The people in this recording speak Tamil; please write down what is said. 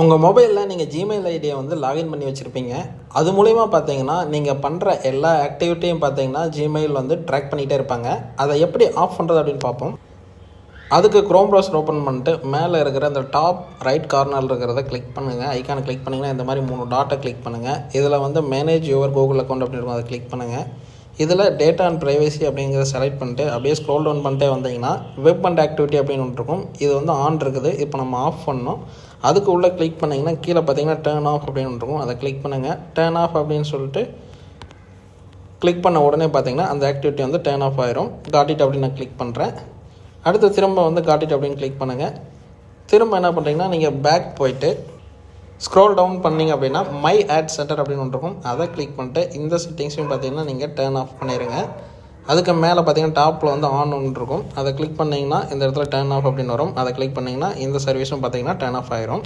உங்கள் மொபைலில் நீங்கள் ஜிமெயில் ஐடியை வந்து லாகின் பண்ணி வச்சுருப்பீங்க. அது மூலிமா பார்த்தீங்கன்னா நீங்கள் பண்ணுற எல்லா ஆக்டிவிட்டியும் பார்த்தீங்கன்னா ஜிமெயில் வந்து ட்ராக் பண்ணிகிட்டே இருப்பாங்க. அதை எப்படி ஆஃப் பண்ணுறது அப்படின்னு பார்ப்போம். அதுக்கு க்ரோம் ப்ரௌசர் ஓப்பன் பண்ணிட்டு மேலே இருக்கிற அந்த டாப் ரைட் கார்னரில் இருக்கிறத கிளிக் பண்ணுங்கள் ஐக்கானை கிளிக் பண்ணிங்கன்னா இந்த மாதிரி மூணு டாட்டை கிளிக் பண்ணுங்கள் இதில் வந்து மேனேஜ் யுவர் கூகுள் அக்கௌண்ட் அப்படின்னு இருக்கும் அதை கிளிக் பண்ணுங்கள் இதில் டேட்டா அண்ட் ப்ரைவசி அப்படிங்கிறத செலக்ட் பண்ணிட்டு அப்படியே ஸ்க்ரோல் டவுன் பண்ணிட்டே வந்தீங்கன்னா வெப் அண்ட் ஆக்டிவிட்டி அப்படின்னு ஒன்று இருக்கும். இது வந்து ஆன் இருக்குது. இப்போ நம்ம ஆஃப் பண்ணோம் அதுக்கு உள்ளே கிளிக் பண்ணிங்கன்னா கீழே பார்த்தீங்கன்னா டேர்ன் ஆஃப் அப்படின்னு இருக்கும். அதை கிளிக் பண்ணுங்கள் டேர்ன் ஆஃப் அப்படின்னு சொல்லிட்டு கிளிக் பண்ண உடனே பார்த்தீங்கன்னா அந்த ஆக்டிவிட்டி வந்து டேர்ன் ஆஃப் ஆயிரும். காட்டிட் அப்படின்னு நான் கிளிக் பண்ணுறேன் அடுத்து திரும்ப வந்து காட்டிட் அப்படின்னு கிளிக் பண்ணுங்கள் திரும்ப என்ன பண்ணுறீங்கன்னா நீங்கள் பேக் போயிட்டு ஸ்க்ரோல் டவுன் பண்ணிங்க அப்படின்னா மை ஆட் சென்டர் அப்படின்னு ஒன்று இருக்கும். அதை கிளிக் பண்ணிட்டு இந்த செட்டிங்ஸையும் பார்த்தீங்கன்னா நீங்கள் டேர்ன் ஆஃப் பண்ணிடுங்க அதுக்கு மேலே பார்த்தீங்கன்னா டாப்பில் வந்து ஆன் ஒன்று இருக்கும். அதை கிளிக் பண்ணிங்கன்னா இந்த இடத்துல டேர்ன் ஆஃப் அப்படின்னு வரும். அதை கிளிக் பண்ணிங்கன்னா இந்த சர்வீஸும் பார்த்தீங்கன்னா டேர்ன் ஆஃப் ஆயிரும்.